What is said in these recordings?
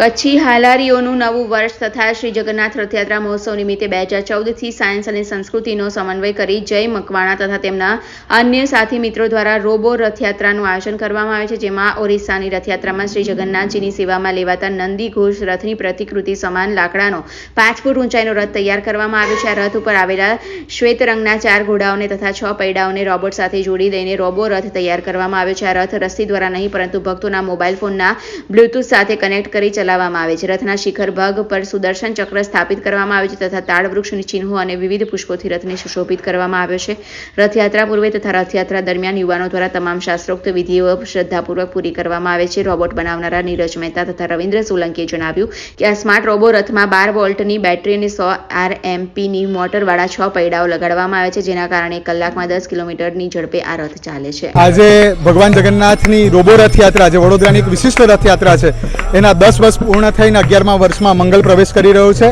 કચ્છી હાલારીઓનું નવું વર્ષ તથા શ્રી જગન્નાથ રથયાત્રા મહોત્સવ નિમિત્તે બે હજાર ચૌદથી સાયન્સ અને સંસ્કૃતિનો સમન્વય કરી જય મકવાણા તથા તેમના અન્ય સાથી મિત્રો દ્વારા રોબો રથયાત્રાનું આયોજન કરવામાં આવે છે, જેમાં ઓરિસ્સાની રથયાત્રામાં શ્રી જગન્નાથજીની સેવામાં લેવાતા નંદી ઘોષ રથની પ્રતિકૃતિ સમાન લાકડાનો પાંચ ફૂટ ઊંચાઈનો રથ તૈયાર કરવામાં આવ્યો છે. આ રથ ઉપર આવેલા શ્વેત રંગના ચાર ઘોડાઓને તથા છ પૈડાઓને રોબોટ સાથે જોડી દઈને રોબો રથ તૈયાર કરવામાં આવ્યો છે. આ રથ રસ્સી દ્વારા નહીં, પરંતુ ભક્તોના મોબાઈલ ફોનના બ્લૂટૂથ સાથે કનેક્ટ કરી ચલાવવામાં આવે છે. રથના શિખર ભાગ પર સુદર્શન ચક્ર સ્થાપિત કરવામાં આવે છે તથા તાળ ચિહ્નો અને વિવિધ પુષ્પોથી રથને સુશોભિત કરવામાં આવ્યો છે. રથયાત્રા પૂર્વે તથા રથયાત્રા દરમિયાન યુવાનો દ્વારા તમામ શાસ્ત્રોક્ત વિધિઓ શ્રદ્ધાપૂર્વક પૂરી કરવામાં આવે છે. રોબોટ બનાવનારા નીરજ મહેતા તથા રવિન્દ્ર સોલંકીએ જણાવ્યું કે આ સ્માર્ટ રોબો રથમાં બાર વોલ્ટની બેટરી અને સો આરએમપીની મોટરવાળા છ પૈડાઓ લગાડવામાં આવે છે, જેના કારણે કલાકમાં દસ કિલોમીટરની ઝડપે આ રથ ચાલે છે. આજે ભગવાન જગન્નાથની રોબો રથયાત્રા જે વડોદરાની એક વિશિષ્ટ રથયાત્રા છે. એના દસ પૂર્ણ થઈને અગિયારમા વર્ષમાં મંગલ પ્રવેશ કરી રહ્યો છે.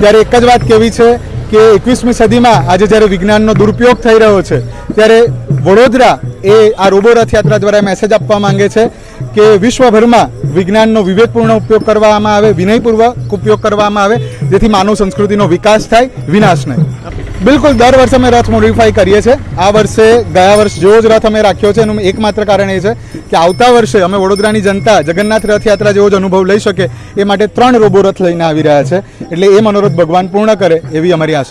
ત્યારે એક જ વાત કહેવી છે કે એકવીસમી સદીમાં આજે જ્યારે વિજ્ઞાનનો દુરુપયોગ થઈ રહ્યો છે, ત્યારે વડોદરા એ આ રોબો રથયાત્રા દ્વારા મેસેજ આપવા માંગે છે કે વિશ્વભરમાં વિજ્ઞાનનો વિવેકપૂર્ણ ઉપયોગ કરવામાં આવે, વિનયપૂર્વક ઉપયોગ કરવામાં આવે, જેથી માનવ સંસ્કૃતિનો વિકાસ થાય, વિનાશ નહીં. બિલકુલ, દર વર્ષે અમે રથ મોડિફાઈ કરીએ છીએ. આ વર્ષે, ગયા વર્ષ જેવો જ રથ અમે રાખ્યો છે. એનું એકમાત્ર કારણ એ છે કે આવતા વર્ષે અમે વડોદરાની જનતા જગન્નાથ રથયાત્રા જેવો જ અનુભવ લઈ શકે એ માટે ત્રણ રોબો રથ લઈને આવી રહ્યા છે. એટલે એ મનોરથ ભગવાન પૂર્ણ કરે એવી અમારી આશા છે.